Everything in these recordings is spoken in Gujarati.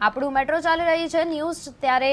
આપણું મેટ્રો ચાલી રહી છે ન્યૂઝ ત્યારે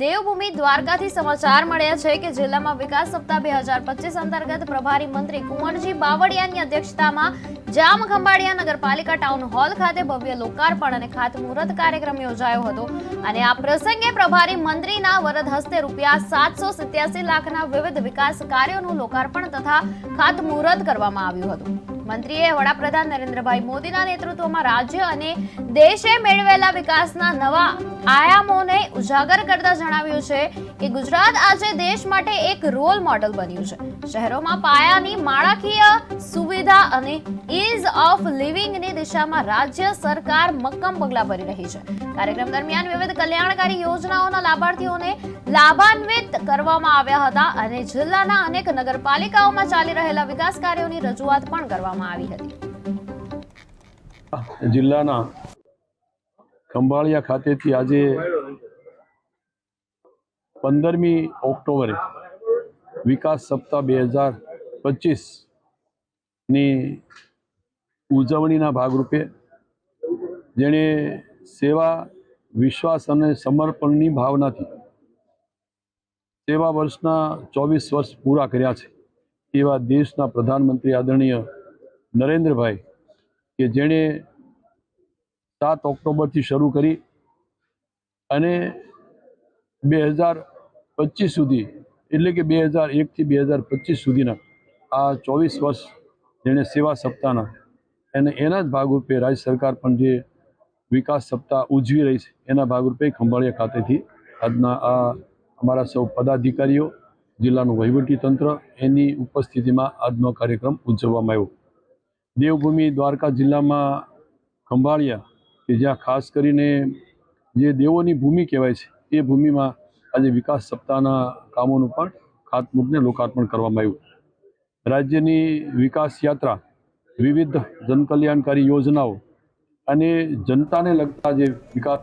દેવભૂમિ દ્વારકાથી સમાચાર મળ્યા છે કે જિલ્લામાં વિકાસ સપ્તાહ બે હજાર પચીસ અંતર્ગત પ્રભારી મંત્રી કુંવરજી બાવળિયાની અધ્યક્ષતામાં જામ ખંભાળિયા નગરપાલિકા ટાઉન હોલ ખાતે ભવ્ય લોકાર્પણ અને ખાતમુહૂર્ત કાર્યક્રમ યોજાયો હતો. અને આ પ્રસંગે પ્રભારી મંત્રીના વરદ હસ્તે રૂપિયા સાતસો સિત્યાસી લાખના વિવિધ વિકાસ કાર્યોનું લોકાર્પણ તથા ખાતમુહૂર્ત કરવામાં આવ્યું હતું. મંત્રીએ વડાપ્રધાન નરેન્દ્રભાઈ મોદીના નેતૃત્વમાં રાજ્ય અને દેશે મેળવેલા વિકાસના નવા આયામોને ઉજાગર કરતા જણાવ્યું છે કે ગુજરાત આજે દેશ માટે એક રોલ મોડલ બન્યું છે. શહેરોમાં પાયાની માળખાકીય સુવિધા અને ઇઝ ઓફ લિવિંગની દિશામાં રાજ્ય સરકાર મક્કમ પગલાં ભરી રહી છે. કાર્યક્રમ દરમિયાન વિવિધ કલ્યાણકારી યોજનાઓના લાભાર્થીઓને લાભાન્વિત કરવામાં આવ્યા હતા અને જિલ્લાના અનેક નગરપાલિકાઓમાં ચાલી રહેલા વિકાસ કાર્યોની રજૂઆત પણ કરવામાં આવી હતી. જિલ્લાના ખંભાળિયા ખાતેથી આજે પંદરમી ઓક્ટોબરે વિકાસ સપ્તાહ બે હજાર પચીસની ઉજવણીના ભાગરૂપે જેણે સેવા, વિશ્વાસ અને સમર્પણની ભાવનાથી સેવા વર્ષના ચોવીસ વર્ષ પૂરા કર્યા છે. એવા દેશના પ્રધાનમંત્રી આદરણીય નરેન્દ્રભાઈ કે જેણે સાત ઓક્ટોબરથી શરૂ કરી અને બે હજાર પચીસ સુધી, એટલે કે બે હજાર એકથી બે હજાર પચીસ સુધીના આ ચોવીસ વર્ષ જેણે સેવા સપ્તાહના અને એના જ ભાગરૂપે રાજ્ય સરકાર પણ જે વિકાસ સપ્તાહ ઉજવી રહી છે, એના ભાગરૂપે ખંભાળિયા ખાતેથી આજના આ અમારા સૌ પદાધિકારીઓ, જિલ્લાનું વહીવટી તંત્ર, એની ઉપસ્થિતિમાં આજનો કાર્યક્રમ ઉજવવામાં આવ્યો. દેવભૂમિ દ્વારકા જિલ્લામાં ખંભાળિયા, કે જ્યાં ખાસ કરીને જે દેવોની ભૂમિ કહેવાય છે, એ ભૂમિમાં આજે વિકાસ સપ્તાહના કામોનું પણ ખાતમુહૂર્તને લોકાર્પણ કરવામાં આવ્યું. રાજ્યની વિકાસ યાત્રા, વિવિધ જનકલ્યાણકારી યોજનાઓ અને જનતાને લગતા જે વિકાસ